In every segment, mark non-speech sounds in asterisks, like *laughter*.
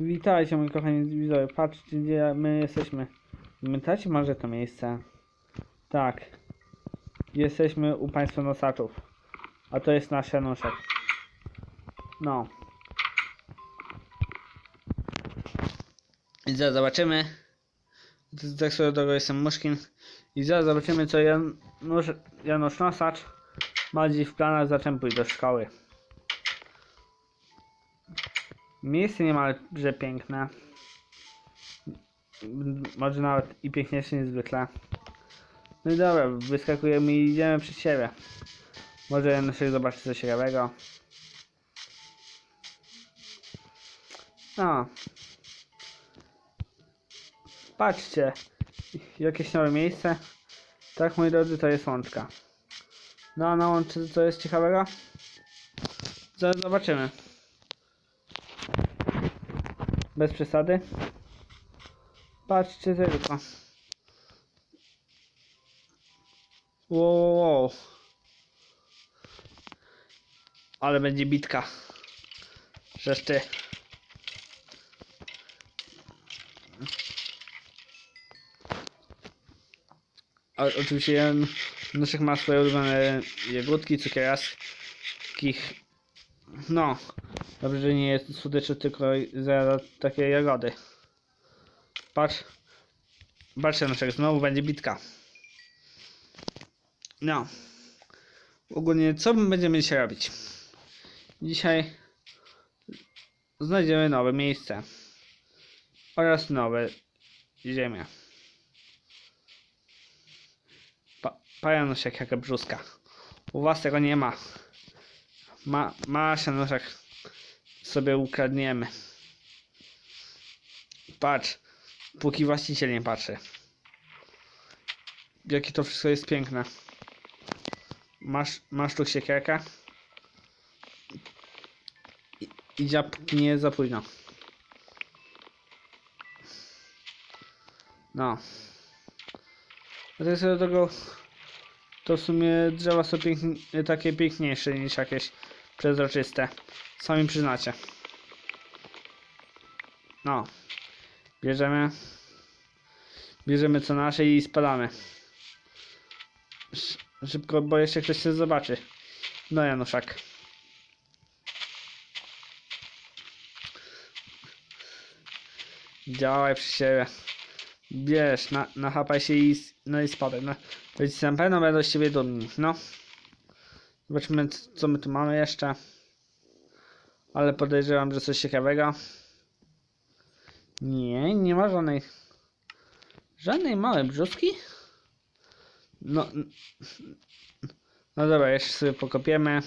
Witajcie moi kochani widzowie, patrzcie gdzie my jesteśmy. Pamiętacie może to miejsce? Tak. Jesteśmy u państwa nosaczów. A to jest nasz Januszek. No. I zaraz zobaczymy. Tak swoją drogą jestem Muszkin. I zaraz zobaczymy co Janusz, Janusz Nosacz ma dziś w planach zacząć pójść do szkoły. Miejsce niemalże piękne. Może nawet i piękniejsze niż zwykle. No i dobra, wyskakujemy i idziemy przed siebie. Może Januszek zobaczy coś ciekawego. No. Patrzcie. Jakieś nowe miejsce. Tak, moi drodzy, to jest łączka. No na łączce co jest ciekawego? Zaraz zobaczymy. Bez przesady. Patrzcie tylko. Wow, wow. Ale będzie bitka. Żeż ty. A, oczywiście Jan Nuszek ma swoje ulubione jagódki, cukieraskich. No, dobrze, że nie jest słodyczy, tylko za takie jagody. Patrz. Patrz Januszek, znowu będzie bitka. No. Ogólnie, co my będziemy dzisiaj robić? Dzisiaj znajdziemy nowe miejsce. Oraz nowe ziemie. Pa, pa Januszek, jaka brzuska. U was tego nie ma. Ma, masz Januszek. Sobie ukradniemy. Patrz. Póki właściciel nie patrzy. Jakie to wszystko jest piękne. Masz, masz tu siekierkę. I, i dziab nie za późno. No. A to do tego to w sumie drzewa są pięknie, takie piękniejsze niż jakieś przezroczyste. Sami przyznacie. No. Bierzemy. Bierzemy co nasze i spadamy. Sz szybko, bo jeszcze ktoś się zobaczy. No Januszak. Działaj przy siebie. Bierz, na, nachapaj się i, no i spadaj. No. Rodzice na pewno będą z ciebie dumni. No. Zobaczmy, co my tu mamy jeszcze. Ale podejrzewam, że coś ciekawego. Nie, nie ma żadnej. Żadnej małej brzuski? No. No dobra, jeszcze sobie pokopiemy.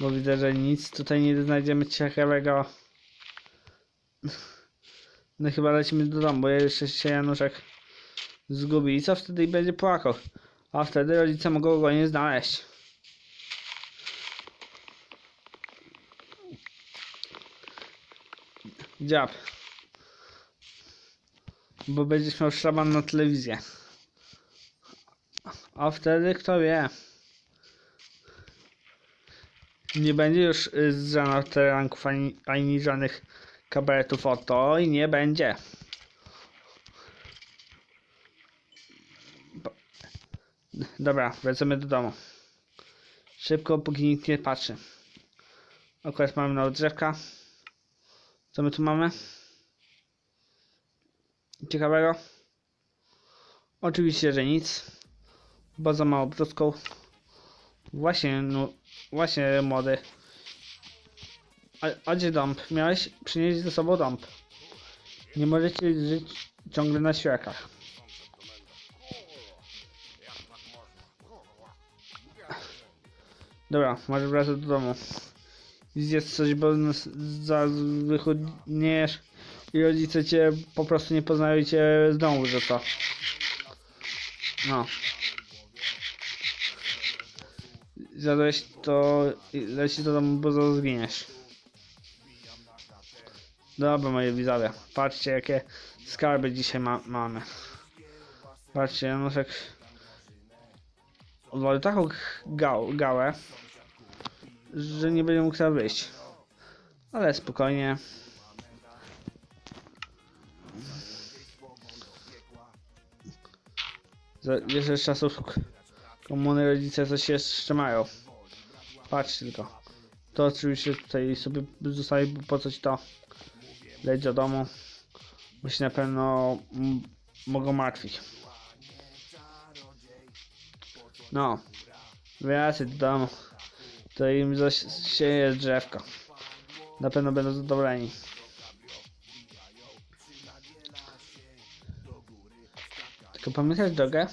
Bo widzę, że nic tutaj nie znajdziemy ciekawego. No chyba lecimy do domu, bo jeszcze się Januszek zgubi. I co wtedy będzie płakał? A wtedy rodzice mogą go nie znaleźć. Dziab. Bo będziesz miał szlaban na telewizję. A wtedy kto wie? Nie będzie już y, rana teranków ani, ani żadnych kabaretów o to i nie będzie. Dobra, wracamy do domu. Szybko, póki nikt nie patrzy. Akurat mamy nowe drzewka. Co my tu mamy? Ciekawego? Oczywiście, że nic. Bo za mało brudką. Właśnie, no, właśnie młody. A, gdzie dąb? Miałeś przynieść ze sobą dąb. Nie możecie żyć ciągle na świerkach. Dobra, może wracać do domu. Zjedz coś, bo zaraz wychudniesz i rodzice cię po prostu nie poznają cię z domu wyrzucą. No. Zjadłeś to leci do domu, bo zginiesz. Dobra, moje widzowie. Patrzcie, jakie skarby dzisiaj ma mamy. Patrzcie, Januszek odwalił taką gał gałę, że nie będzie mógł tam wyjść. Ale spokojnie. Jeszcze z czasów komuny rodzice coś jeszcze mają. Patrz tylko. To oczywiście tutaj sobie zostawi, bo po coś to leć do domu. Bo się na pewno mogą martwić. No. Wyjazd do domu. To im zasieje drzewko. Na pewno będą zadowoleni. Tylko pamiętasz drogę?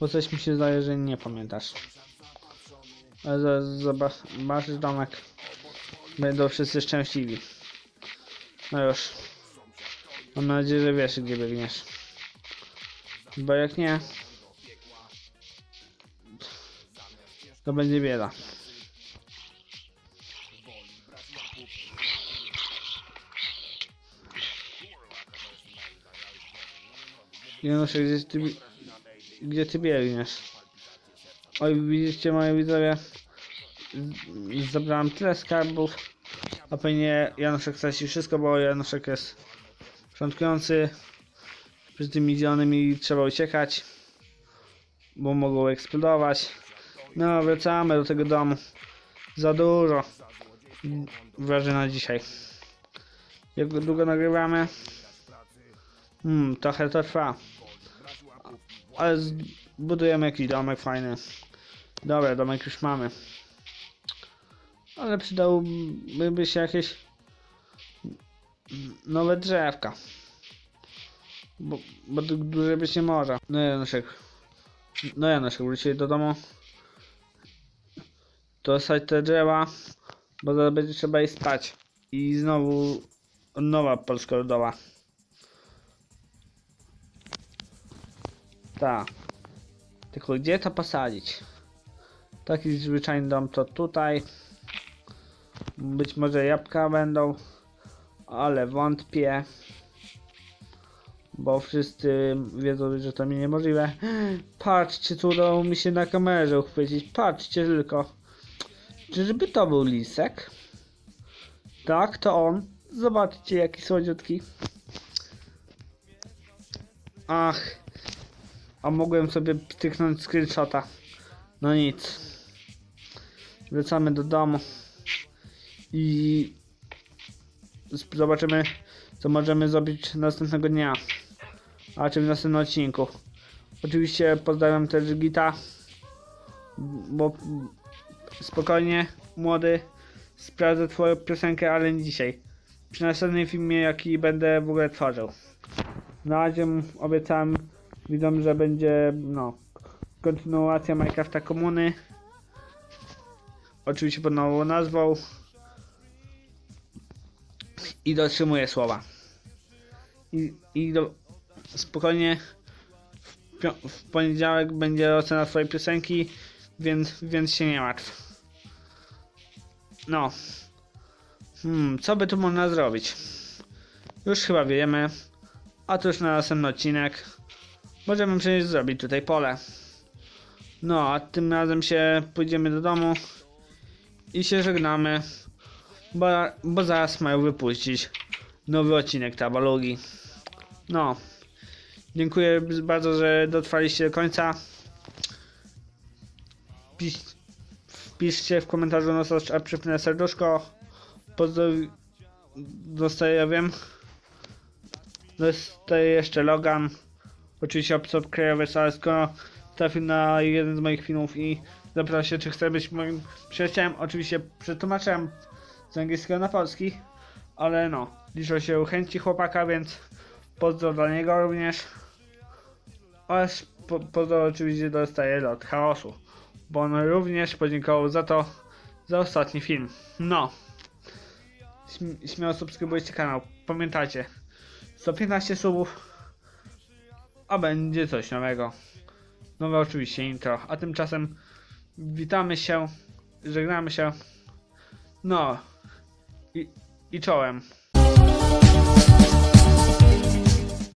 Bo coś mi się zdaje, że nie pamiętasz. Ale zobaczysz domek. Będą wszyscy szczęśliwi. No już. Mam nadzieję, że wiesz gdzie biegniesz. Bo jak nie... To będzie bieda. Janusze, gdzie ty, gdzie ty biegniesz? Oj, widzicie moje widzowie? Zabrałem tyle skarbów, a pewnie Januszek straci wszystko, bo Januszek jest początkujący. Przy tymi zielonymi trzeba uciekać, bo mogą eksplodować. No, wracamy do tego domu. Za dużo wrażeń na dzisiaj. Jak długo nagrywamy? Hmm, trochę to trwa. Ale budujemy jakiś domek fajny. Dobra, domek już mamy. Ale przydałoby się jakieś nowe drzewka. Bo, bo dłużej być nie może. No Januszek. No Januszek, wróciłeś do domu. Dostać te drzewa, bo zaraz będzie trzeba iść spać. I znowu nowa Polska Ludowa. Tak. Tylko gdzie to posadzić? Taki zwyczajny dom to tutaj. Być może jabłka będą, ale wątpię. Bo wszyscy wiedzą, że to mi niemożliwe. *gasps* Patrzcie, co udało mi się na kamerze uchwycić. Patrzcie tylko. Czyżby to był lisek? Tak, to on. Zobaczcie, jaki słodziutki. Ach. A mogłem sobie ptyknąć screenshota. No nic. Wracamy do domu. I zobaczymy, co możemy zrobić następnego dnia. A czy w następnym odcinku. Oczywiście pozdrawiam też Gita. Bo spokojnie, młody. Sprawdzę twoją piosenkę, ale nie dzisiaj. Przy następnym filmie, jaki będę w ogóle tworzył. Na razie obiecałem widzom, że będzie no kontynuacja Minecrafta Komuny. Oczywiście pod nową nazwą. I dotrzymuję słowa. I, i do, spokojnie w, w poniedziałek będzie ocena twojej piosenki, więc, więc się nie martw. No. Hmm, co by tu można zrobić? Już chyba wiemy. A to już na następny odcinek. Możemy przecież zrobić tutaj pole. No, a tym razem się pójdziemy do domu i się żegnamy, bo, bo zaraz mają wypuścić nowy odcinek Tabalugi. No, dziękuję bardzo, że dotrwaliście do końca. Pisz, wpiszcie w komentarzu na a przypnę serduszko. Pozdrow... Dostaję, wiem. Dostaję jeszcze Logan. Oczywiście obcop krajowy Salsko trafił na jeden z moich filmów i zapytał się, czy chce być moim przyjacielem. Oczywiście przetłumaczyłem z angielskiego na polski, ale no, liczą się chęci chłopaka, więc pozdro dla niego również. Oraz po, pozdro oczywiście dostaje lot chaosu, bo on również podziękował za to, za ostatni film. No. Śm śmiało subskrybujcie kanał. Pamiętajcie, 115 subów, a będzie coś nowego. Nowe oczywiście intro, a tymczasem witamy się, żegnamy się. No i, i czołem.